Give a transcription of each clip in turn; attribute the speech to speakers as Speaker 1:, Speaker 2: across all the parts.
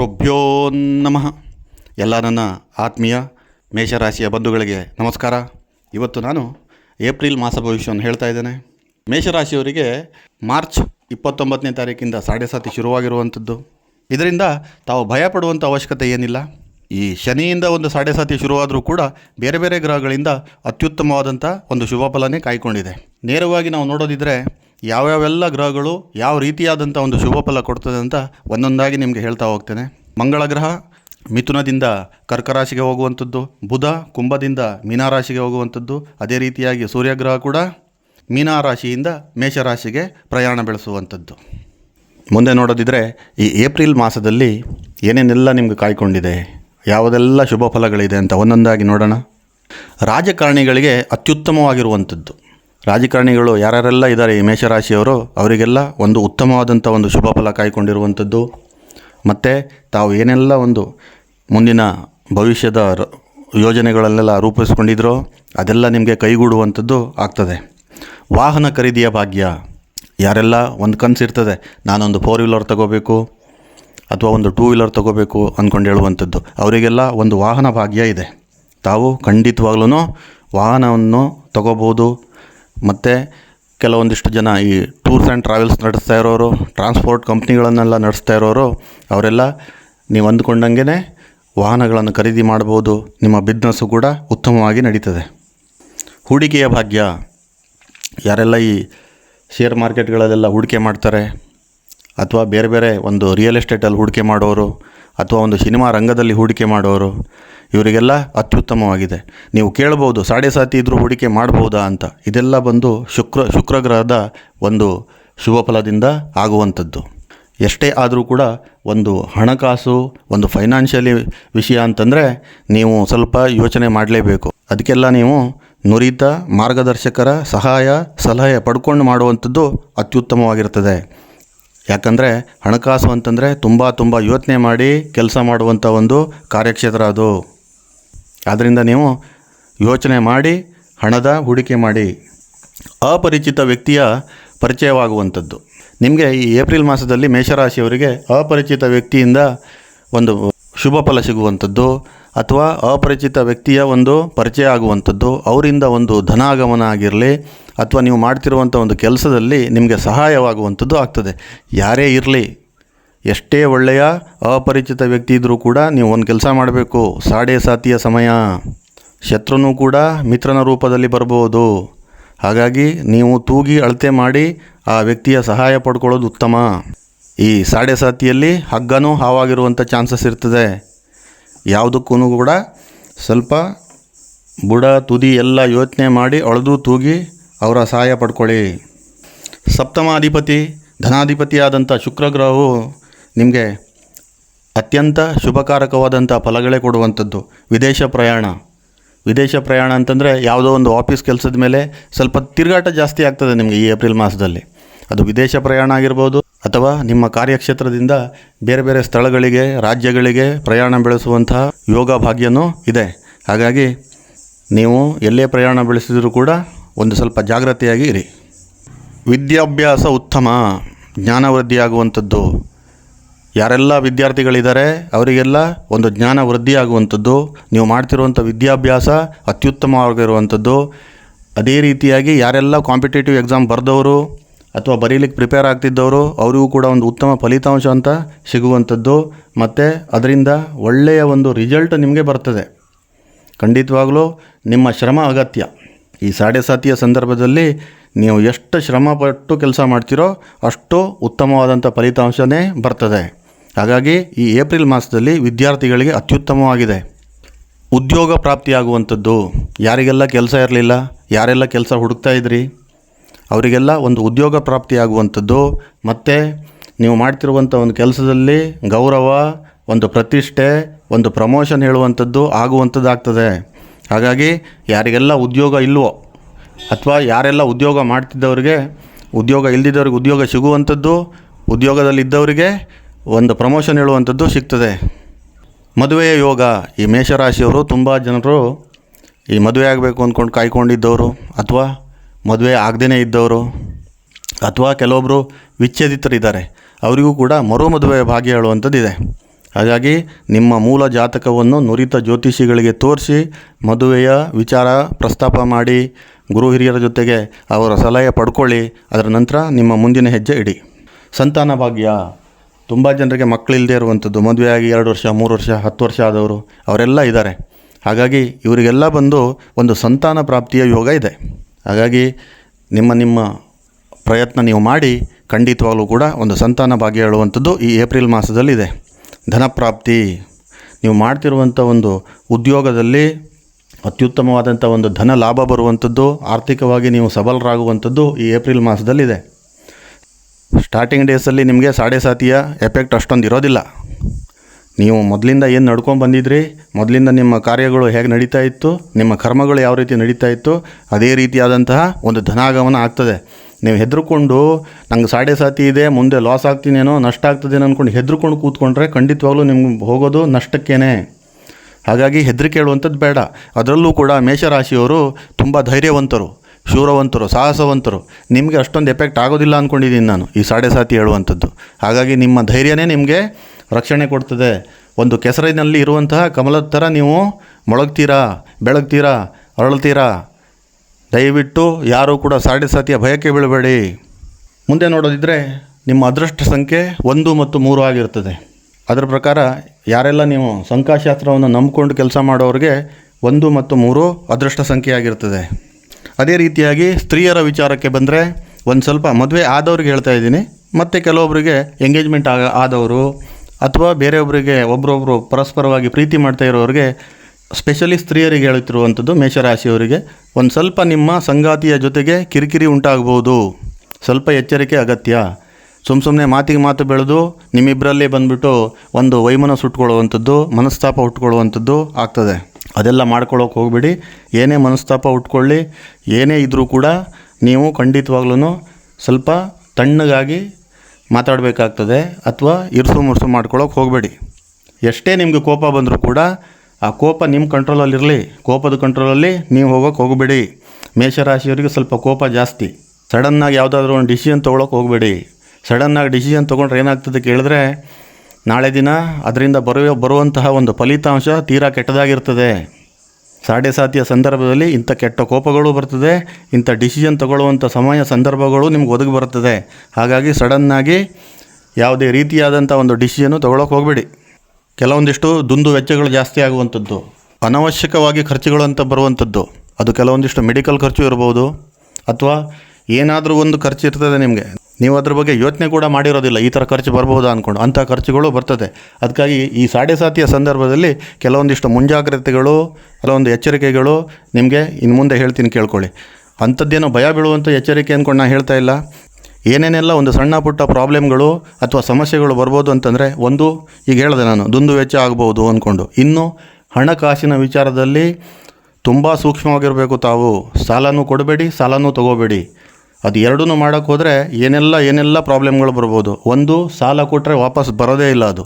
Speaker 1: ಶ್ರೀಗುರುಭ್ಯೋ ನಮಃ. ಎಲ್ಲ ನನ್ನ ಆತ್ಮೀಯ ಮೇಷರಾಶಿಯ ಬಂಧುಗಳಿಗೆ ನಮಸ್ಕಾರ. ಇವತ್ತು ನಾನು ಏಪ್ರಿಲ್ ಮಾಸ ಭವಿಷ್ಯವನ್ನು ಹೇಳ್ತಾ ಇದ್ದೇನೆ. ಮೇಷರಾಶಿಯವರಿಗೆ ಮಾರ್ಚ್ ಇಪ್ಪತ್ತೊಂಬತ್ತನೇ ತಾರೀಕಿಂದ ಸಾಡೆ ಸಾತಿ ಶುರುವಾಗಿರುವಂಥದ್ದು. ಇದರಿಂದ ತಾವು ಭಯಪಡುವಂಥ ಅವಶ್ಯಕತೆ ಏನಿಲ್ಲ. ಈ ಶನಿಯಿಂದ ಒಂದು ಸಾಡೆ ಸಾತಿ ಶುರುವಾದರೂ ಕೂಡ ಬೇರೆ ಬೇರೆ ಗ್ರಹಗಳಿಂದ ಅತ್ಯುತ್ತಮವಾದಂಥ ಒಂದು ಶುಭ ಫಲನೇ ಕಾಯ್ಕೊಂಡಿದೆ. ನೇರವಾಗಿ ನಾವು ನೋಡೋದಿದ್ರೆ ಯಾವ್ಯಾವೆಲ್ಲ ಗ್ರಹಗಳು ಯಾವ ರೀತಿಯಾದಂಥ ಒಂದು ಶುಭ ಫಲ ಕೊಡ್ತದೆ ಅಂತ ಒಂದೊಂದಾಗಿ ನಿಮಗೆ ಹೇಳ್ತಾ ಹೋಗ್ತೇನೆ. ಮಂಗಳ ಗ್ರಹ, ಮಿಥುನದಿಂದ ಕರ್ಕರಾಶಿಗೆ ಹೋಗುವಂಥದ್ದು, ಬುಧ ಕುಂಭದಿಂದ ಮೀನಾರಾಶಿಗೆ ಹೋಗುವಂಥದ್ದು, ಅದೇ ರೀತಿಯಾಗಿ ಸೂರ್ಯಗ್ರಹ ಕೂಡ ಮೀನಾರಾಶಿಯಿಂದ ಮೇಷರಾಶಿಗೆ ಪ್ರಯಾಣ ಬೆಳೆಸುವಂಥದ್ದು. ಮುಂದೆ ನೋಡೋದಿದ್ರೆ ಈ ಏಪ್ರಿಲ್ ಮಾಸದಲ್ಲಿ ಏನೇನೆಲ್ಲ ನಿಮ್ಗೆ ಕಾಯ್ಕೊಂಡಿದೆ, ಯಾವುದೆಲ್ಲ ಶುಭ ಫಲಗಳಿದೆ ಅಂತ ಒಂದೊಂದಾಗಿ ನೋಡೋಣ. ರಾಜಕಾರಣಿಗಳಿಗೆ ಅತ್ಯುತ್ತಮವಾಗಿರುವಂಥದ್ದು. ರಾಜಕಾರಣಿಗಳು ಯಾರ್ಯಾರೆಲ್ಲ ಇದ್ದಾರೆ ಈ ಮೇಷರಾಶಿಯವರು, ಅವರಿಗೆಲ್ಲ ಒಂದು ಉತ್ತಮವಾದಂಥ ಒಂದು ಶುಭ ಫಲ ಕಾಯ್ಕೊಂಡಿರುವಂಥದ್ದು. ಮತ್ತು ತಾವು ಏನೆಲ್ಲ ಒಂದು ಮುಂದಿನ ಭವಿಷ್ಯದ ಯೋಜನೆಗಳನ್ನೆಲ್ಲ ರೂಪಿಸ್ಕೊಂಡಿದ್ರೋ, ಅದೆಲ್ಲ ನಿಮಗೆ ಕೈಗೂಡುವಂಥದ್ದು ಆಗ್ತದೆ. ವಾಹನ ಖರೀದಿಯ ಭಾಗ್ಯ, ಯಾರೆಲ್ಲ ಒಂದು ಕನಸು ಇರ್ತದೆ, ನಾನೊಂದು ಫೋರ್ ವೀಲರ್ ತಗೋಬೇಕು ಅಥವಾ ಒಂದು ಟೂ ವೀಲರ್ ತಗೋಬೇಕು ಅಂದ್ಕೊಂಡು ಹೇಳುವಂಥದ್ದು. ಅವರಿಗೆಲ್ಲ ಒಂದು ವಾಹನ ಭಾಗ್ಯ ಇದೆ. ತಾವು ಖಂಡಿತವಾಗ್ಲೂ ವಾಹನವನ್ನು ತಗೋಬೋದು ಮತ್ತು ಕೆಲವೊಂದಿಷ್ಟು ಜನ ಈ ಟೂರ್ಸ್ ಆ್ಯಂಡ್ ಟ್ರಾವೆಲ್ಸ್ ನಡೆಸ್ತಾ ಇರೋರು ಟ್ರಾನ್ಸ್ಪೋರ್ಟ್ ಕಂಪ್ನಿಗಳನ್ನೆಲ್ಲ ನಡೆಸ್ತಾ ಇರೋರು, ಅವರೆಲ್ಲ ನೀವು ಅಂದ್ಕೊಂಡಂಗೆ ವಾಹನಗಳನ್ನು ಖರೀದಿ ಮಾಡ್ಬೋದು. ನಿಮ್ಮ ಬಿಸ್ನೆಸ್ಸು ಕೂಡ ಉತ್ತಮವಾಗಿ ನಡೀತದೆ. ಹೂಡಿಕೆಯ ಭಾಗ್ಯ. ಯಾರೆಲ್ಲ ಈ ಶೇರ್ ಮಾರ್ಕೆಟ್ಗಳಲ್ಲೆಲ್ಲ ಹೂಡಿಕೆ ಮಾಡ್ತಾರೆ, ಅಥವಾ ಬೇರೆ ಬೇರೆ ಒಂದು ರಿಯಲ್ ಎಸ್ಟೇಟಲ್ಲಿ ಹೂಡಿಕೆ ಮಾಡೋರು ಅಥವಾ ಒಂದು ಸಿನಿಮಾ ರಂಗದಲ್ಲಿ ಹೂಡಿಕೆ ಮಾಡೋರು, ಇವರಿಗೆಲ್ಲ ಅತ್ಯುತ್ತಮವಾಗಿದೆ. ನೀವು ಕೇಳಬಹುದು, ಸಾಡೆ ಸಾತಿ ಇದ್ರೂ ಹೂಡಿಕೆ ಮಾಡ್ಬೋದಾ ಅಂತ. ಇದೆಲ್ಲ ಬಂದು ಶುಕ್ರ, ಶುಕ್ರಗ್ರಹದ ಒಂದು ಶುಭ ಫಲದಿಂದ ಆಗುವಂಥದ್ದು. ಎಷ್ಟೇ ಆದರೂ ಕೂಡ ಒಂದು ಹಣಕಾಸು, ಒಂದು ಫೈನಾನ್ಷಿಯಲಿ ವಿಷಯ ಅಂತಂದರೆ ನೀವು ಸ್ವಲ್ಪ ಯೋಚನೆ ಮಾಡಲೇಬೇಕು. ಅದಕ್ಕೆಲ್ಲ ನೀವು ನುರಿತ ಮಾರ್ಗದರ್ಶಕರ ಸಹಾಯ, ಸಲಹೆ ಪಡ್ಕೊಂಡು ಮಾಡುವಂಥದ್ದು ಅತ್ಯುತ್ತಮವಾಗಿರ್ತದೆ. ಯಾಕಂದರೆ ಹಣಕಾಸು ಅಂತಂದರೆ ತುಂಬ ತುಂಬ ಯೋಚನೆ ಮಾಡಿ ಕೆಲಸ ಮಾಡುವಂಥ ಒಂದು ಕಾರ್ಯಕ್ಷೇತ್ರ ಅದು. ಆದ್ದರಿಂದ ನೀವು ಯೋಚನೆ ಮಾಡಿ, ಹಣದ ಹೂಡಿಕೆ ಮಾಡಿ. ಅಪರಿಚಿತ ವ್ಯಕ್ತಿಯ ಪರಿಚಯವಾಗುವಂಥದ್ದು. ನಿಮಗೆ ಈ ಏಪ್ರಿಲ್ ಮಾಸದಲ್ಲಿ ಮೇಷರಾಶಿಯವರಿಗೆ ಅಪರಿಚಿತ ವ್ಯಕ್ತಿಯಿಂದ ಒಂದು ಶುಭ ಫಲ ಸಿಗುವಂಥದ್ದು ಅಥವಾ ಅಪರಿಚಿತ ವ್ಯಕ್ತಿಯ ಒಂದು ಪರಿಚಯ ಆಗುವಂಥದ್ದು. ಅವರಿಂದ ಒಂದು ಧನಾಗಮನ ಆಗಿರಲಿ ಅಥವಾ ನೀವು ಮಾಡ್ತಿರುವಂಥ ಒಂದು ಕೆಲಸದಲ್ಲಿ ನಿಮಗೆ ಸಹಾಯವಾಗುವಂಥದ್ದು ಆಗ್ತದೆ. ಯಾರೇ ಇರಲಿ, ಎಷ್ಟೇ ಒಳ್ಳೆಯ ಅಪರಿಚಿತ ವ್ಯಕ್ತಿ ಇದ್ದರೂ ಕೂಡ ನೀವು ಒಂದು ಕೆಲಸ ಮಾಡಬೇಕು. ಸಾಡೆ ಸಾತಿಯ ಸಮಯ. ಶತ್ರುನೂ ಕೂಡ ಮಿತ್ರನ ರೂಪದಲ್ಲಿ ಬರ್ಬೋದು ಹಾಗಾಗಿ ನೀವು ತೂಗಿ ಅಳತೆ ಮಾಡಿ ಆ ವ್ಯಕ್ತಿಯ ಸಹಾಯ ಪಡ್ಕೊಳ್ಳೋದು ಉತ್ತಮ. ಈ ಸಾಡೆ ಸಾತಿಯಲ್ಲಿ ಹಗ್ಗನೂ ಹಾವಾಗಿರುವಂಥ ಚಾನ್ಸಸ್ ಇರ್ತದೆ. ಯಾವುದಕ್ಕೂ ಕೂಡ ಸ್ವಲ್ಪ ಬುಡ, ತುದಿ ಎಲ್ಲ ಯೋಚನೆ ಮಾಡಿ ಅಳೆದು ತೂಗಿ ಅವರ ಸಹಾಯ ಪಡ್ಕೊಳ್ಳಿ. ಸಪ್ತಮಾಧಿಪತಿ, ಧನಾಧಿಪತಿಯಾದಂಥ ಶುಕ್ರಗ್ರಹವು ನಿಮಗೆ ಅತ್ಯಂತ ಶುಭಕಾರಕವಾದಂಥ ಫಲಗಳೇ ಕೊಡುವಂಥದ್ದು. ವಿದೇಶ ಪ್ರಯಾಣ. ವಿದೇಶ ಪ್ರಯಾಣ ಅಂತಂದರೆ ಯಾವುದೋ ಒಂದು ಆಫೀಸ್ ಕೆಲಸದ ಮೇಲೆ ಸ್ವಲ್ಪ ತಿರುಗಾಟ ಜಾಸ್ತಿ ಆಗ್ತದೆ ನಿಮಗೆ ಈ ಏಪ್ರಿಲ್ ಮಾಸದಲ್ಲಿ. ಅದು ವಿದೇಶ ಪ್ರಯಾಣ ಆಗಿರ್ಬೋದು ಅಥವಾ ನಿಮ್ಮ ಕಾರ್ಯಕ್ಷೇತ್ರದಿಂದ ಬೇರೆ ಬೇರೆ ಸ್ಥಳಗಳಿಗೆ, ರಾಜ್ಯಗಳಿಗೆ ಪ್ರಯಾಣ ಬೆಳೆಸುವಂತಹ ಯೋಗ ಭಾಗ್ಯನೂ ಇದೆ. ಹಾಗಾಗಿ ನೀವು ಎಲ್ಲೇ ಪ್ರಯಾಣ ಬೆಳೆಸಿದರೂ ಕೂಡ ಒಂದು ಸ್ವಲ್ಪ ಜಾಗ್ರತೆಯಾಗಿ ಇರಿ. ವಿದ್ಯಾಭ್ಯಾಸ ಉತ್ತಮ, ಜ್ಞಾನವೃದ್ಧಿಯಾಗುವಂಥದ್ದು. ಯಾರೆಲ್ಲ ವಿದ್ಯಾರ್ಥಿಗಳಿದ್ದಾರೆ, ಅವರಿಗೆಲ್ಲ ಒಂದು ಜ್ಞಾನ ವೃದ್ಧಿಯಾಗುವಂಥದ್ದು ನೀವು ಮಾಡ್ತಿರುವಂಥ ವಿದ್ಯಾಭ್ಯಾಸ ಅತ್ಯುತ್ತಮವಾಗಿರುವಂಥದ್ದು. ಅದೇ ರೀತಿಯಾಗಿ ಯಾರೆಲ್ಲ ಕಾಂಪಿಟೇಟಿವ್ ಎಕ್ಸಾಮ್ ಬರೆದವರು ಅಥವಾ ಬರೀಲಿಕ್ಕೆ ಪ್ರಿಪೇರ್ ಆಗ್ತಿದ್ದವರು, ಅವರಿಗೂ ಕೂಡ ಒಂದು ಉತ್ತಮ ಫಲಿತಾಂಶ ಅಂತ ಸಿಗುವಂಥದ್ದು. ಮತ್ತು ಅದರಿಂದ ಒಳ್ಳೆಯ ಒಂದು ರಿಸಲ್ಟ್ ನಿಮಗೆ ಬರ್ತದೆ. ಖಂಡಿತವಾಗಲೂ ನಿಮ್ಮ ಶ್ರಮ ಅಗತ್ಯ. ಈ ಸಾಡೆ ಸಾತಿಯ ಸಂದರ್ಭದಲ್ಲಿ ನೀವು ಎಷ್ಟು ಶ್ರಮಪಟ್ಟು ಕೆಲಸ ಮಾಡ್ತೀರೋ ಅಷ್ಟು ಉತ್ತಮವಾದಂಥ ಫಲಿತಾಂಶನೇ ಬರ್ತದೆ. ಹಾಗಾಗಿ ಈ ಏಪ್ರಿಲ್ ಮಾಸದಲ್ಲಿ ವಿದ್ಯಾರ್ಥಿಗಳಿಗೆ ಅತ್ಯುತ್ತಮವಾಗಿದೆ. ಉದ್ಯೋಗ ಪ್ರಾಪ್ತಿಯಾಗುವಂಥದ್ದು. ಯಾರಿಗೆಲ್ಲ ಕೆಲಸ ಇರಲಿಲ್ಲ, ಯಾರೆಲ್ಲ ಕೆಲಸ ಹುಡುಕ್ತಾ ಇದ್ರಿ, ಅವರಿಗೆಲ್ಲ ಒಂದು ಉದ್ಯೋಗ ಪ್ರಾಪ್ತಿಯಾಗುವಂಥದ್ದು. ಮತ್ತು ನೀವು ಮಾಡ್ತಿರುವಂಥ ಒಂದು ಕೆಲಸದಲ್ಲಿ ಗೌರವ, ಒಂದು ಪ್ರತಿಷ್ಠೆ, ಒಂದು ಪ್ರಮೋಷನ್ ಹೇಳುವಂಥದ್ದು ಆಗುವಂಥದ್ದು ಆಗ್ತದೆ ಹಾಗಾಗಿ ಯಾರಿಗೆಲ್ಲ ಉದ್ಯೋಗ ಇಲ್ವೋ ಅಥವಾ ಯಾರೆಲ್ಲ ಉದ್ಯೋಗ ಮಾಡ್ತಿದ್ದವರಿಗೆ ಉದ್ಯೋಗ ಇಲ್ದಿದ್ದವ್ರಿಗೆ ಉದ್ಯೋಗ ಸಿಗುವಂಥದ್ದು ಉದ್ಯೋಗದಲ್ಲಿದ್ದವರಿಗೆ ಒಂದು ಪ್ರಮೋಷನ್ ಹೇಳುವಂಥದ್ದು ಸಿಗ್ತದೆ. ಮದುವೆಯ ಯೋಗ ಈ ಮೇಷರಾಶಿಯವರು ತುಂಬ ಜನರು ಈ ಮದುವೆ ಆಗಬೇಕು ಅಂದ್ಕೊಂಡು ಕಾಯ್ಕೊಂಡಿದ್ದವರು ಅಥವಾ ಮದುವೆ ಆಗದೇ ಇದ್ದವರು ಅಥವಾ ಕೆಲವೊಬ್ಬರು ವಿಚ್ಛೇದಿತರಿದ್ದಾರೆ. ಅವರಿಗೂ ಕೂಡ ಮರು ಮದುವೆ ಭಾಗ್ಯ ಹೇಳುವಂಥದ್ದಿದೆ. ಹಾಗಾಗಿ ನಿಮ್ಮ ಮೂಲ ಜಾತಕವನ್ನು ನುರಿತ ಜ್ಯೋತಿಷಿಗಳಿಗೆ ತೋರಿಸಿ, ಮದುವೆಯ ವಿಚಾರ ಪ್ರಸ್ತಾಪ ಮಾಡಿ, ಗುರು ಹಿರಿಯರ ಜೊತೆಗೆ ಅವರ ಸಲಹೆ ಪಡ್ಕೊಳ್ಳಿ. ಅದರ ನಂತರ ನಿಮ್ಮ ಮುಂದಿನ ಹೆಜ್ಜೆ ಇಡಿ. ಸಂತಾನ ಭಾಗ್ಯ. ತುಂಬ ಜನರಿಗೆ ಮಕ್ಕಳಿಲ್ಲದೆ ಇರುವಂಥದ್ದು. ಮದುವೆಯಾಗಿ ಎರಡು ವರ್ಷ, ಮೂರು ವರ್ಷ, ಹತ್ತು ವರ್ಷ ಆದವರು ಅವರೆಲ್ಲ ಇದ್ದಾರೆ. ಹಾಗಾಗಿ ಇವರಿಗೆಲ್ಲ ಬಂದು ಒಂದು ಸಂತಾನ ಪ್ರಾಪ್ತಿಯ ಯೋಗ ಇದೆ. ಹಾಗಾಗಿ ನಿಮ್ಮ ನಿಮ್ಮ ಪ್ರಯತ್ನ ನೀವು ಮಾಡಿ ಖಂಡಿತವಾಗಲೂ ಕೂಡ ಒಂದು ಸಂತಾನ ಭಾಗ್ಯ ಹೇಳುವಂಥದ್ದು ಈ ಏಪ್ರಿಲ್ ಮಾಸದಲ್ಲಿದೆ. ಧನಪ್ರಾಪ್ತಿ. ನೀವು ಮಾಡ್ತಿರುವಂಥ ಒಂದು ಉದ್ಯೋಗದಲ್ಲಿ ಅತ್ಯುತ್ತಮವಾದಂಥ ಒಂದು ಧನ ಲಾಭ ಬರುವಂಥದ್ದು ಆರ್ಥಿಕವಾಗಿ ನೀವು ಸಬಲರಾಗುವಂಥದ್ದು ಈ ಏಪ್ರಿಲ್ ಮಾಸದಲ್ಲಿದೆ. ಸ್ಟಾರ್ಟಿಂಗ್ ಡೇಸಲ್ಲಿ ನಿಮಗೆ ಸಾಡೆ ಸಾತಿಯ ಎಫೆಕ್ಟ್ ಅಷ್ಟೊಂದು ಇರೋದಿಲ್ಲ. ನೀವು ಮೊದಲಿಂದ ಏನು ನಡ್ಕೊಂಡು ಬಂದಿದ್ರಿ, ಮೊದಲಿಂದ ನಿಮ್ಮ ಕಾರ್ಯಗಳು ಹೇಗೆ ನಡೀತಾ ಇತ್ತು, ನಿಮ್ಮ ಕರ್ಮಗಳು ಯಾವ ರೀತಿ ನಡೀತಾ ಇತ್ತು, ಅದೇ ರೀತಿಯಾದಂತಹ ಒಂದು ಧನಾಗಮನ ಆಗ್ತದೆ. ನೀವು ಹೆದರ್ಕೊಂಡು, ನಂಗೆ ಸಾಡೆ ಸಾತಿ ಇದೆ, ಮುಂದೆ ಲಾಸ್ ಆಗ್ತೀನೇನೋ, ನಷ್ಟ ಆಗ್ತದೇನೋ ಅಂದ್ಕೊಂಡು ಹೆದರ್ಕೊಂಡು ಕೂತ್ಕೊಂಡ್ರೆ ಖಂಡಿತವಾಗ್ಲೂ ನಿಮ್ಗೆ ಹೋಗೋದು ನಷ್ಟಕ್ಕೇನೆ. ಹಾಗಾಗಿ ಹೆದರಿಕೆ ಹೇಳುವಂಥದ್ದು ಬೇಡ. ಅದರಲ್ಲೂ ಕೂಡ ಮೇಷರಾಶಿಯವರು ತುಂಬ ಧೈರ್ಯವಂತರು, ಶೂರವಂತರು, ಸಾಹಸವಂತರು. ನಿಮಗೆ ಅಷ್ಟೊಂದು ಎಫೆಕ್ಟ್ ಆಗೋದಿಲ್ಲ ಅಂದ್ಕೊಂಡಿದ್ದೀನಿ ನಾನು ಈ ಸಾಡೆ ಸಾತಿ ಹೇಳುವಂಥದ್ದು. ಹಾಗಾಗಿ ನಿಮ್ಮ ಧೈರ್ಯನೇ ನಿಮಗೆ ರಕ್ಷಣೆ ಕೊಡ್ತದೆ. ಒಂದು ಕೆಸರಿನಲ್ಲಿ ಇರುವಂತಹ ಕಮಲದ ಥರ ನೀವು ಮೊಳಗ್ತೀರಾ, ಬೆಳಗ್ತೀರಾ, ಅರಳ್ತೀರಾ ದಯವಿಟ್ಟು ಯಾರೂ ಕೂಡ ಸಾಡೆ ಸಾತಿಯ ಭಯಕ್ಕೆ ಬೀಳಬೇಡಿ. ಮುಂದೆ ನೋಡೋದಿದ್ದರೆ ನಿಮ್ಮ ಅದೃಷ್ಟ ಸಂಖ್ಯೆ ಒಂದು ಮತ್ತು ಮೂರು ಆಗಿರ್ತದೆ ಅದರ ಪ್ರಕಾರ ಯಾರೆಲ್ಲ ನೀವು ಸಂಖ್ಯಾಶಾಸ್ತ್ರವನ್ನು ನಂಬಿಕೊಂಡು ಕೆಲಸ ಮಾಡೋರಿಗೆ ಒಂದು ಮತ್ತು ಮೂರು ಅದೃಷ್ಟ ಸಂಖ್ಯೆ ಆಗಿರ್ತದೆ ಅದೇ ರೀತಿಯಾಗಿ ಸ್ತ್ರೀಯರ ವಿಚಾರಕ್ಕೆ ಬಂದರೆ ಒಂದು ಸ್ವಲ್ಪ ಮದುವೆ ಆದವ್ರಿಗೆ ಹೇಳ್ತಾ ಇದ್ದೀನಿ. ಮತ್ತು ಕೆಲವೊಬ್ಬರಿಗೆ ಎಂಗೇಜ್ಮೆಂಟ್ ಆಗ, ಆದವರು ಅಥವಾ ಬೇರೆಯೊಬ್ಬರಿಗೆ ಒಬ್ಬರೊಬ್ಬರು ಪರಸ್ಪರವಾಗಿ ಪ್ರೀತಿ ಮಾಡ್ತಾ ಇರೋರಿಗೆ ಸ್ಪೆಷಲಿ ಸ್ತ್ರೀಯರಿಗೆ ಹೇಳುತ್ತಿರುವಂಥದ್ದು ಮೇಷರಾಶಿಯವರಿಗೆ, ಒಂದು ಸ್ವಲ್ಪ ನಿಮ್ಮ ಸಂಗಾತಿಯ ಜೊತೆಗೆ ಕಿರಿಕಿರಿ ಉಂಟಾಗ್ಬೋದು ಸ್ವಲ್ಪ ಎಚ್ಚರಿಕೆ ಅಗತ್ಯ. ಸುಮ್ಮ ಸುಮ್ಮನೆ ಮಾತಿಗೆ ಮಾತು ಬೆಳೆದು ನಿಮ್ಮಿಬ್ಬರಲ್ಲೇ ಬಂದುಬಿಟ್ಟು ಒಂದು ವೈಮನಸ್ಸು ಸುಟ್ಕೊಳ್ಳುವಂಥದ್ದು ಮನಸ್ತಾಪ ಹುಟ್ಕೊಳ್ಳುವಂಥದ್ದು ಆಗ್ತದೆ. ಅದೆಲ್ಲ ಮಾಡ್ಕೊಳ್ಳೋಕೆ ಹೋಗಬೇಡಿ. ಏನೇ ಮನಸ್ತಾಪ ಉಟ್ಕೊಳ್ಳಿ. ಏನೇ ಇದ್ದರೂ ಕೂಡ ನೀವು ಖಂಡಿತವಾಗ್ಲೂ ಸ್ವಲ್ಪ ತಣ್ಣಗಾಗಿ ಮಾತಾಡಬೇಕಾಗ್ತದೆ ಅಥವಾ ಇರ್ಸು ಮುರ್ಸು ಮಾಡ್ಕೊಳ್ಳೋಕೆ ಹೋಗಬೇಡಿ. ಎಷ್ಟೇ ನಿಮಗೆ ಕೋಪ ಬಂದರೂ ಕೂಡ ಆ ಕೋಪ ನಿಮ್ಮ ಕಂಟ್ರೋಲಲ್ಲಿರಲಿ ಕೋಪದ ಕಂಟ್ರೋಲಲ್ಲಿ ನೀವು ಹೋಗೋಕೆ ಹೋಗಬೇಡಿ. ಮೇಷರಾಶಿಯವರಿಗೆ ಸ್ವಲ್ಪ ಕೋಪ ಜಾಸ್ತಿ. ಸಡನ್ನಾಗಿ ಯಾವುದಾದ್ರೂ ಒಂದು ಡಿಸಿಷನ್ ತೊಗೊಳಕ್ಕೆ ಹೋಗಬೇಡಿ. ಸಡನ್ನಾಗಿ ಡಿಸಿಷನ್ ತೊಗೊಂಡ್ರೆ ಏನಾಗ್ತದೆ ಕೇಳಿದ್ರೆ, ನಾಳೆ ದಿನ ಅದರಿಂದ ಬರುವ ಬರುವಂತಹ ಒಂದು ಫಲಿತಾಂಶ ತೀರಾ ಕೆಟ್ಟದಾಗಿರ್ತದೆ. ಸಾಡೆ ಸಾತಿಯ ಸಂದರ್ಭದಲ್ಲಿ ಇಂಥ ಕೆಟ್ಟ ಕೋಪಗಳು ಬರ್ತದೆ. ಇಂಥ ಡಿಸಿಷನ್ ತಗೊಳ್ಳುವಂಥ ಸಮಯ ಸಂದರ್ಭಗಳು ನಿಮ್ಗೆ ಒದಗಿ ಬರ್ತದೆ ಹಾಗಾಗಿ ಸಡನ್ನಾಗಿ ಯಾವುದೇ ರೀತಿಯಾದಂಥ ಒಂದು ಡಿಸಿಷನ್ನು ತೊಗೊಳಕ್ಕೆ ಹೋಗಬೇಡಿ. ಕೆಲವೊಂದಿಷ್ಟು ದುಂದು ವೆಚ್ಚಗಳು ಜಾಸ್ತಿ ಆಗುವಂಥದ್ದು, ಅನವಶ್ಯಕವಾಗಿ ಖರ್ಚುಗಳು ಅಂತ ಬರುವಂಥದ್ದು, ಅದು ಕೆಲವೊಂದಿಷ್ಟು ಮೆಡಿಕಲ್ ಖರ್ಚು ಇರ್ಬೋದು, ಅಥವಾ ಏನಾದರೂ ಒಂದು ಖರ್ಚು ಇರ್ತದೆ ನಿಮಗೆ. ನೀವು ಅದ್ರ ಬಗ್ಗೆ ಯೋಚನೆ ಕೂಡ ಮಾಡಿರೋದಿಲ್ಲ, ಈ ಥರ ಖರ್ಚು ಬರ್ಬೋದಾ ಅಂದ್ಕೊಂಡು ಅಂಥ ಖರ್ಚುಗಳು ಬರ್ತದೆ. ಅದಕ್ಕಾಗಿ ಈ ಸಾಡೆ ಸಾತಿಯ ಸಂದರ್ಭದಲ್ಲಿ ಕೆಲವೊಂದಿಷ್ಟು ಮುಂಜಾಗ್ರತೆಗಳು, ಕೆಲವೊಂದು ಎಚ್ಚರಿಕೆಗಳು ನಿಮಗೆ ಇನ್ನು ಮುಂದೆ ಹೇಳ್ತೀನಿ ಕೇಳ್ಕೊಳ್ಳಿ. ಅಂಥದ್ದೇನೋ ಭಯ ಬೀಳುವಂಥ ಎಚ್ಚರಿಕೆ ಅಂದ್ಕೊಂಡು ನಾನು ಹೇಳ್ತಾ ಇಲ್ಲ. ಏನೇನೆಲ್ಲ ಒಂದು ಸಣ್ಣ ಪುಟ್ಟ ಪ್ರಾಬ್ಲಮ್ಗಳು ಅಥವಾ ಸಮಸ್ಯೆಗಳು ಬರ್ಬೋದು ಅಂತಂದರೆ ಒಂದು, ಈಗ ಹೇಳಿದೆ ನಾನು, ದುಂದು ವೆಚ್ಚ ಆಗ್ಬೋದು ಅಂದ್ಕೊಂಡು ಇನ್ನು ಹಣಕಾಸಿನ ವಿಚಾರದಲ್ಲಿ ತುಂಬ ಸೂಕ್ಷ್ಮವಾಗಿರಬೇಕು ತಾವು. ಸಾಲನೂ ಕೊಡಬೇಡಿ, ಸಾಲನೂ ತಗೋಬೇಡಿ. ಅದು ಎರಡೂ ಮಾಡೋಕ್ಕೆ ಹೋದರೆ ಏನೆಲ್ಲ ಏನೆಲ್ಲ ಪ್ರಾಬ್ಲಮ್ಗಳು ಬರ್ಬೋದು. ಒಂದು, ಸಾಲ ಕೊಟ್ಟರೆ ವಾಪಸ್ ಬರೋದೇ ಇಲ್ಲ ಅದು.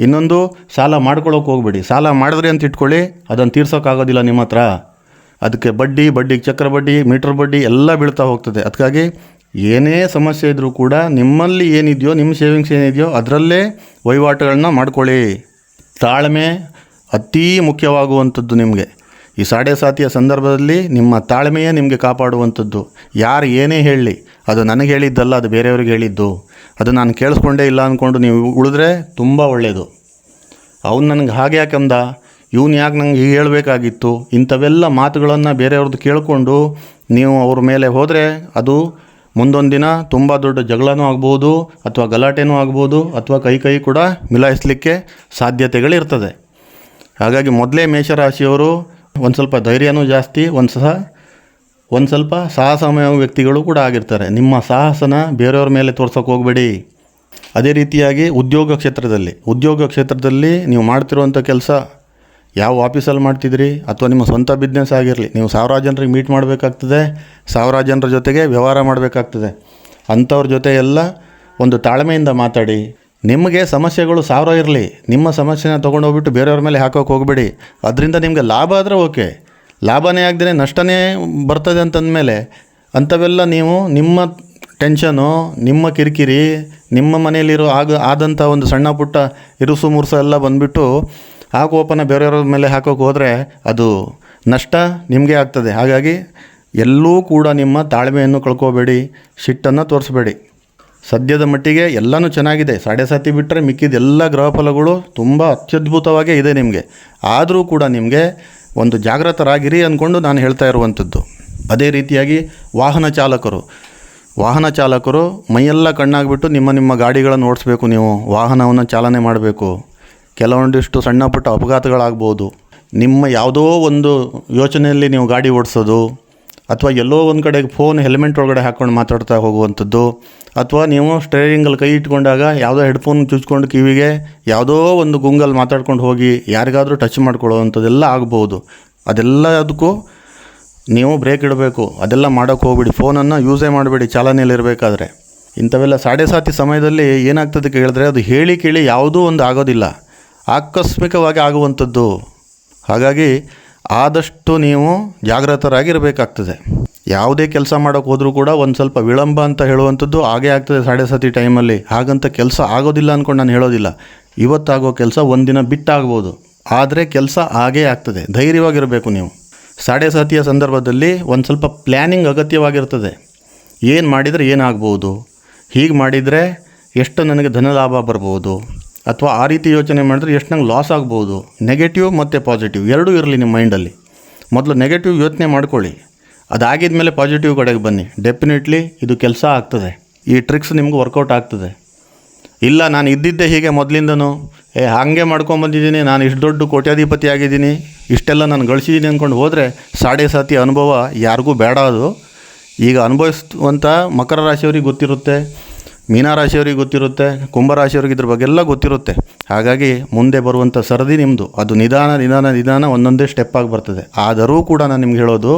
Speaker 1: ಇನ್ನೊಂದು, ಸಾಲ ಮಾಡ್ಕೊಳ್ಳೋಕೆ ಹೋಗ್ಬೇಡಿ. ಸಾಲ ಮಾಡಿದ್ರಿ ಅಂತ ಇಟ್ಕೊಳ್ಳಿ, ಅದನ್ನು ತೀರ್ಸೋಕ್ಕಾಗೋದಿಲ್ಲ ನಿಮ್ಮ ಹತ್ರ. ಅದಕ್ಕೆ ಬಡ್ಡಿ, ಬಡ್ಡಿಗೆ ಚಕ್ರ ಬಡ್ಡಿ, ಮೀಟ್ರ್ ಬಡ್ಡಿ ಎಲ್ಲ ಬೀಳ್ತಾ ಹೋಗ್ತದೆ. ಅದಕ್ಕಾಗಿ ಏನೇ ಸಮಸ್ಯೆ ಇದ್ದರೂ ಕೂಡ ನಿಮ್ಮಲ್ಲಿ ಏನಿದೆಯೋ, ನಿಮ್ಮ ಸೇವಿಂಗ್ಸ್ ಏನಿದೆಯೋ ಅದರಲ್ಲೇ ವಹಿವಾಟುಗಳನ್ನ ಮಾಡ್ಕೊಳ್ಳಿ. ತಾಳ್ಮೆ ಅತೀ ಮುಖ್ಯವಾಗುವಂಥದ್ದು ನಿಮಗೆ. ಈ ಸಾಡೆ ಸಾತಿಯ ಸಂದರ್ಭದಲ್ಲಿ ನಿಮ್ಮ ತಾಳ್ಮೆಯೇ ನಿಮಗೆ ಕಾಪಾಡುವಂಥದ್ದು. ಯಾರು ಏನೇ ಹೇಳಲಿ ಅದು ನನಗೆ ಹೇಳಿದ್ದಲ್ಲ, ಅದು ಬೇರೆಯವ್ರಿಗೆ ಹೇಳಿದ್ದು. ಅದು ನಾನು ಕೇಳಿಸ್ಕೊಂಡೇ ಇಲ್ಲ ಅಂದ್ಕೊಂಡು ನೀವು ಉಳಿದ್ರೆ ತುಂಬ ಒಳ್ಳೆಯದು ಅವ್ನು ನನಗೆ ಹಾಗೆ ಯಾಕಂದ ಇವ್ನು ಯಾಕೆ ನಂಗೆ ಹೀಗೆ ಹೇಳಬೇಕಾಗಿತ್ತು? ಇಂಥವೆಲ್ಲ ಮಾತುಗಳನ್ನು ಬೇರೆಯವ್ರದ್ದು ಕೇಳಿಕೊಂಡು ನೀವು ಅವ್ರ ಮೇಲೆ ಹೋದರೆ ಅದು ಮುಂದೊಂದು ದಿನ ತುಂಬ ದೊಡ್ಡ ಜಗಳನೂ ಆಗ್ಬೋದು, ಅಥವಾ ಗಲಾಟೆನೂ ಆಗ್ಬೋದು, ಅಥವಾ ಕೈ ಕೈ ಕೂಡ ಮಿಲಾಯಿಸಲಿಕ್ಕೆ ಸಾಧ್ಯತೆಗಳಿರ್ತದೆ. ಹಾಗಾಗಿ ಮೊದಲೇ ಮೇಷರಾಶಿಯವರು ಒಂದು ಸ್ವಲ್ಪ ಧೈರ್ಯನೂ ಜಾಸ್ತಿ, ಒಂದು ಸಹ, ಒಂದು ಸ್ವಲ್ಪ ಸಾಹಸಮಯ ವ್ಯಕ್ತಿಗಳು ಕೂಡ ಆಗಿರ್ತಾರೆ. ನಿಮ್ಮ ಸಾಹಸನ ಬೇರೆಯವ್ರ ಮೇಲೆ ತೋರ್ಸೋಕೆ ಹೋಗಬೇಡಿ. ಅದೇ ರೀತಿಯಾಗಿ ಉದ್ಯೋಗ ಕ್ಷೇತ್ರದಲ್ಲಿ ಉದ್ಯೋಗ ಕ್ಷೇತ್ರದಲ್ಲಿ ನೀವು ಮಾಡ್ತಿರುವಂಥ ಕೆಲಸ ಯಾವ ಆಫೀಸಲ್ಲಿ ಮಾಡ್ತಿದ್ರಿ? ಅಥವಾ ನಿಮ್ಮ ಸ್ವಂತ ಬಿಸ್ನೆಸ್ ಆಗಿರಲಿ, ನೀವು ಸಾವಿರಾರು ಜನರಿಗೆ ಮೀಟ್ ಮಾಡಬೇಕಾಗ್ತದೆ, ಸಾವಿರಾರು ಜನರ ಜೊತೆಗೆ ವ್ಯವಹಾರ ಮಾಡಬೇಕಾಗ್ತದೆ. ಅಂಥವ್ರ ಜೊತೆ ಎಲ್ಲ ಒಂದು ತಾಳ್ಮೆಯಿಂದ ಮಾತಾಡಿ. ನಿಮಗೆ ಸಮಸ್ಯೆಗಳು ಸಾವಿರ ಇರಲಿ, ನಿಮ್ಮ ಸಮಸ್ಯೆನ ತೊಗೊಂಡೋಗ್ಬಿಟ್ಟು ಬೇರೆಯವ್ರ ಮೇಲೆ ಹಾಕೋಕೆ ಹೋಗಬೇಡಿ. ಅದರಿಂದ ನಿಮಗೆ ಲಾಭ ಆದರೆ ಓಕೆ. ಲಾಭನೇ ಆಗದೇ ನಷ್ಟನೇ ಬರ್ತದೆ ಅಂತಂದಮೇಲೆ ಅಂಥವೆಲ್ಲ ನೀವು ನಿಮ್ಮ ಟೆನ್ಷನು ನಿಮ್ಮ ಕಿರಿಕಿರಿ, ನಿಮ್ಮ ಮನೆಯಲ್ಲಿರೋ ಆಗ, ಆದಂಥ ಒಂದು ಸಣ್ಣ ಪುಟ್ಟ ಇರುಸು ಮುರುಸು ಎಲ್ಲ ಬಂದುಬಿಟ್ಟು ಆ ಕೋಪನ ಬೇರೆಯವ್ರ ಮೇಲೆ ಹಾಕೋಕೆ ಹೋದರೆ ಅದು ನಷ್ಟ ನಿಮಗೆ ಆಗ್ತದೆ. ಹಾಗಾಗಿ ಎಲ್ಲೂ ಕೂಡ ನಿಮ್ಮ ತಾಳ್ಮೆಯನ್ನು ಕಳ್ಕೋಬೇಡಿ, ಸಿಟ್ಟನ್ನು ತೋರಿಸ್ಬೇಡಿ. ಸದ್ಯದ ಮಟ್ಟಿಗೆ ಎಲ್ಲನೂ ಚೆನ್ನಾಗಿದೆ. ಸಾಡೆ ಸಾತಿ ಬಿಟ್ಟರೆ ಮಿಕ್ಕಿದ ಎಲ್ಲ ಗ್ರಹ ಫಲಗಳು ತುಂಬ ಅತ್ಯದ್ಭುತವಾಗೇ ಇದೆ ನಿಮಗೆ. ಆದರೂ ಕೂಡ ನಿಮಗೆ ಒಂದು ಜಾಗೃತರಾಗಿರಿ ಅಂದ್ಕೊಂಡು ನಾನು ಹೇಳ್ತಾ ಇರುವಂಥದ್ದು. ಅದೇ ರೀತಿಯಾಗಿ ವಾಹನ ಚಾಲಕರು. ವಾಹನ ಚಾಲಕರು ಮೈಯೆಲ್ಲ ಕಣ್ಣಾಗ್ಬಿಟ್ಟು ನಿಮ್ಮ ನಿಮ್ಮ ಗಾಡಿಗಳನ್ನು ಓಡಿಸ್ಬೇಕು ನೀವು, ವಾಹನವನ್ನು ಚಾಲನೆ ಮಾಡಬೇಕು. ಕೆಲವೊಂದಿಷ್ಟು ಸಣ್ಣ ಪುಟ್ಟ ಅಪಘಾತಗಳಾಗ್ಬೋದು. ನಿಮ್ಮ ಯಾವುದೋ ಒಂದು ಯೋಚನೆಯಲ್ಲಿ ನೀವು ಗಾಡಿ ಓಡಿಸೋದು, ಅಥವಾ ಎಲ್ಲೋ ಒಂದು ಕಡೆಗೆ ಫೋನ್ ಹೆಲ್ಮೆಟ್ ಒಳಗಡೆ ಹಾಕ್ಕೊಂಡು ಮಾತಾಡ್ತಾ ಹೋಗುವಂಥದ್ದು, ಅಥವಾ ನೀವು ಸ್ಟೇರಿಂಗಲ್ಲಿ ಕೈ ಇಟ್ಕೊಂಡಾಗ ಯಾವುದೋ ಹೆಡ್ಫೋನ್ ಚುಚ್ಕೊಂಡು ಕಿವಿಗೆ ಯಾವುದೋ ಒಂದು ಗುಂಗಲ್ಲಿ ಮಾತಾಡ್ಕೊಂಡು ಹೋಗಿ ಯಾರಿಗಾದರೂ ಟಚ್ ಮಾಡ್ಕೊಳ್ಳೋವಂಥದ್ದೆಲ್ಲ ಆಗ್ಬೋದು. ಅದೆಲ್ಲದಕ್ಕೂ ನೀವು ಬ್ರೇಕ್ ಇಡಬೇಕು. ಅದೆಲ್ಲ ಮಾಡೋಕ್ಕೆ ಹೋಗ್ಬಿಡಿ. ಫೋನನ್ನು ಯೂಸೇ ಮಾಡಬೇಡಿ. ಚಾಲನೆಯಲ್ಲಿರಬೇಕಾದ್ರೆ ಇಂಥವೆಲ್ಲ ಸಾಡೆ ಸಾತಿ ಸಮಯದಲ್ಲಿ ಏನಾಗ್ತದೆ ಕೇಳಿದ್ರೆ ಅದು ಹೇಳಿ ಕೇಳಿ ಯಾವುದೂ ಒಂದು ಆಗೋದಿಲ್ಲ. ಆಕಸ್ಮಿಕವಾಗಿ ಆಗುವಂಥದ್ದು. ಹಾಗಾಗಿ ಆದಷ್ಟು ನೀವು ಜಾಗೃತರಾಗಿರಬೇಕಾಗ್ತದೆ ಯಾವುದೇ ಕೆಲಸ ಮಾಡೋಕ್ಕೆ ಹೋದರೂ ಕೂಡ ಒಂದು ಸ್ವಲ್ಪ ವಿಳಂಬ ಅಂತ ಹೇಳುವಂಥದ್ದು ಹಾಗೇ ಆಗ್ತದೆ ಸಾಡೆ ಸತಿ ಟೈಮಲ್ಲಿ. ಹಾಗಂತ ಕೆಲಸ ಆಗೋದಿಲ್ಲ ಅಂದ್ಕೊಂಡು ನಾನು ಹೇಳೋದಿಲ್ಲ. ಇವತ್ತಾಗೋ ಕೆಲಸ ಒಂದಿನ ಬಿಟ್ಟಾಗ್ಬೋದು. ಆದರೆ ಕೆಲಸ ಆಗೇ ಆಗ್ತದೆ. ಧೈರ್ಯವಾಗಿರಬೇಕು ನೀವು. ಸಾಡೆ ಸಾತಿಯ ಸಂದರ್ಭದಲ್ಲಿ ಒಂದು ಸ್ವಲ್ಪ ಪ್ಲ್ಯಾನಿಂಗ್ ಅಗತ್ಯವಾಗಿರ್ತದೆ. ಏನು ಮಾಡಿದರೆ ಏನಾಗ್ಬೋದು? ಹೀಗೆ ಮಾಡಿದರೆ ಎಷ್ಟು ನನಗೆ ಧನ ಲಾಭ ಬರ್ಬೋದು? ಅಥವಾ ಆ ರೀತಿ ಯೋಚನೆ ಮಾಡಿದ್ರೆ ಎಷ್ಟು ನಂಗೆ ಲಾಸ್ ಆಗ್ಬೋದು. ನೆಗೆಟಿವ್ ಮತ್ತು ಪಾಸಿಟಿವ್ ಎರಡೂ ಇರಲಿ ನಿಮ್ಮ ಮೈಂಡಲ್ಲಿ ಮೊದಲು ನೆಗೆಟಿವ್ ಯೋಚನೆ ಮಾಡ್ಕೊಳ್ಳಿ. ಅದಾಗಿದ ಮೇಲೆ ಪಾಸಿಟಿವ್ ಕಡೆಗೆ ಬನ್ನಿ. ಡೆಫಿನೆಟ್ಲಿ ಇದು ಕೆಲಸ ಆಗ್ತದೆ. ಈ ಟ್ರಿಕ್ಸ್ ನಿಮ್ಗೆ ವರ್ಕೌಟ್ ಆಗ್ತದೆ. ಇಲ್ಲ, ನಾನು ಇದ್ದಿದ್ದೆ ಹೀಗೆ ಮೊದಲಿಂದನೂ. ಏ, ಹಾಗೆ ಮಾಡ್ಕೊಂಬಂದಿದ್ದೀನಿ ನಾನು ಇಷ್ಟು ದೊಡ್ಡ ಕೋಟ್ಯಾಧಿಪತಿ ಆಗಿದ್ದೀನಿ, ಇಷ್ಟೆಲ್ಲ ನಾನು ಗಳಿಸಿದ್ದೀನಿ ಅಂದ್ಕೊಂಡು ಹೋದರೆ ಸಾಡೆ ಸಾತಿ ಅನುಭವ ಯಾರಿಗೂ ಬೇಡ ಅದು. ಈಗ ಅನುಭವಿಸುವಂಥ ಮಕರ ರಾಶಿಯವ್ರಿಗೆ ಗೊತ್ತಿರುತ್ತೆ. ಮೀನರಾಶಿಯವ್ರಿಗೆ ಗೊತ್ತಿರುತ್ತೆ, ಕುಂಭರಾಶಿಯವ್ರಿಗೆ ಇದ್ರ ಬಗ್ಗೆ ಎಲ್ಲ ಗೊತ್ತಿರುತ್ತೆ. ಹಾಗಾಗಿ ಮುಂದೆ ಬರುವಂಥ ಸರದಿ ನಿಮ್ಮದು ಅದು ನಿಧಾನ ನಿಧಾನ ನಿಧಾನ ಒಂದೊಂದೇ ಸ್ಟೆಪ್ ಆಗಿ ಬರ್ತದೆ. ಆದರೂ ಕೂಡ ನಾನು ನಿಮ್ಗೆ ಹೇಳೋದು,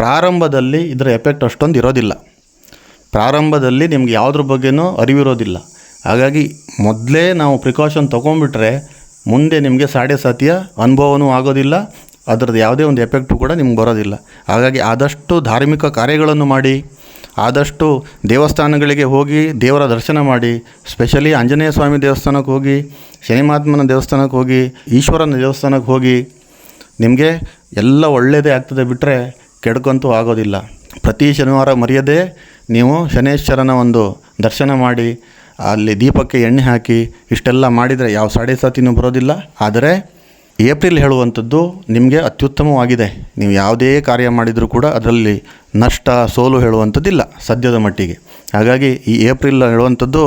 Speaker 1: ಪ್ರಾರಂಭದಲ್ಲಿ ಇದರ ಎಫೆಕ್ಟ್ ಅಷ್ಟೊಂದು ಇರೋದಿಲ್ಲ. ಪ್ರಾರಂಭದಲ್ಲಿ ನಿಮ್ಗೆ ಯಾವುದ್ರ ಬಗ್ಗೆನೂ ಅರಿವಿರೋದಿಲ್ಲ. ಹಾಗಾಗಿ ಮೊದಲೇ ನಾವು ಪ್ರಿಕಾಷನ್ ತೊಗೊಂಡ್ಬಿಟ್ರೆ ಮುಂದೆ ನಿಮಗೆ ಸಾಡೆ ಸಾತಿಯ ಅನುಭವನೂ ಆಗೋದಿಲ್ಲ, ಅದರದ್ದು ಯಾವುದೇ ಒಂದು ಎಫೆಕ್ಟು ಕೂಡ ನಿಮ್ಗೆ ಬರೋದಿಲ್ಲ. ಹಾಗಾಗಿ ಆದಷ್ಟು ಧಾರ್ಮಿಕ ಕಾರ್ಯಗಳನ್ನು ಮಾಡಿ ಆದಷ್ಟು ದೇವಸ್ಥಾನಗಳಿಗೆ ಹೋಗಿ ದೇವರ ದರ್ಶನ ಮಾಡಿ ಸ್ಪೆಷಲಿ ಆಂಜನೇಯ ಸ್ವಾಮಿ ದೇವಸ್ಥಾನಕ್ಕೆ ಹೋಗಿ ಶನಿ ಮಹಾತ್ಮನ ದೇವಸ್ಥಾನಕ್ಕೆ ಹೋಗಿ, ಈಶ್ವರನ ದೇವಸ್ಥಾನಕ್ಕೆ ಹೋಗಿ, ನಿಮಗೆ ಎಲ್ಲ ಒಳ್ಳೆಯದೇ ಆಗ್ತದೆ ಬಿಟ್ಟರೆ ಕೆಡ್ಕಂತೂ ಆಗೋದಿಲ್ಲ. ಪ್ರತಿ ಶನಿವಾರ ಮರೆಯದೆ ನೀವು ಶನೇಶ್ವರನ ಒಂದು ದರ್ಶನ ಮಾಡಿ, ಅಲ್ಲಿ ದೀಪಕ್ಕೆ ಎಣ್ಣೆ ಹಾಕಿ, ಇಷ್ಟೆಲ್ಲ ಮಾಡಿದರೆ ಯಾವ ಸಾಡೆ ಸಾತಿನೂ ಬರೋದಿಲ್ಲ. ಆದರೆ ಏಪ್ರಿಲ್ ಹೇಳುವಂಥದ್ದು ನಿಮಗೆ ಅತ್ಯುತ್ತಮವಾಗಿದೆ. ನೀವು ಯಾವುದೇ ಕಾರ್ಯ ಮಾಡಿದರೂ ಕೂಡ ಅದರಲ್ಲಿ ನಷ್ಟ, ಸೋಲು ಹೇಳುವಂಥದ್ದಿಲ್ಲ ಸದ್ಯದ ಮಟ್ಟಿಗೆ. ಹಾಗಾಗಿ ಈ ಏಪ್ರಿಲ್ ಹೇಳುವಂಥದ್ದು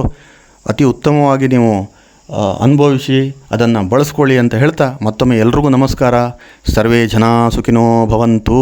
Speaker 1: ಅತಿ ಉತ್ತಮವಾಗಿ ನೀವು ಅನುಭವಿಸಿ, ಅದನ್ನು ಬಳಸ್ಕೊಳ್ಳಿ ಅಂತ ಹೇಳ್ತಾ ಮತ್ತೊಮ್ಮೆ ಎಲ್ರಿಗೂ ನಮಸ್ಕಾರ. ಸರ್ವೇ ಜನ ಸುಖಿನೋ ಭವಂತು.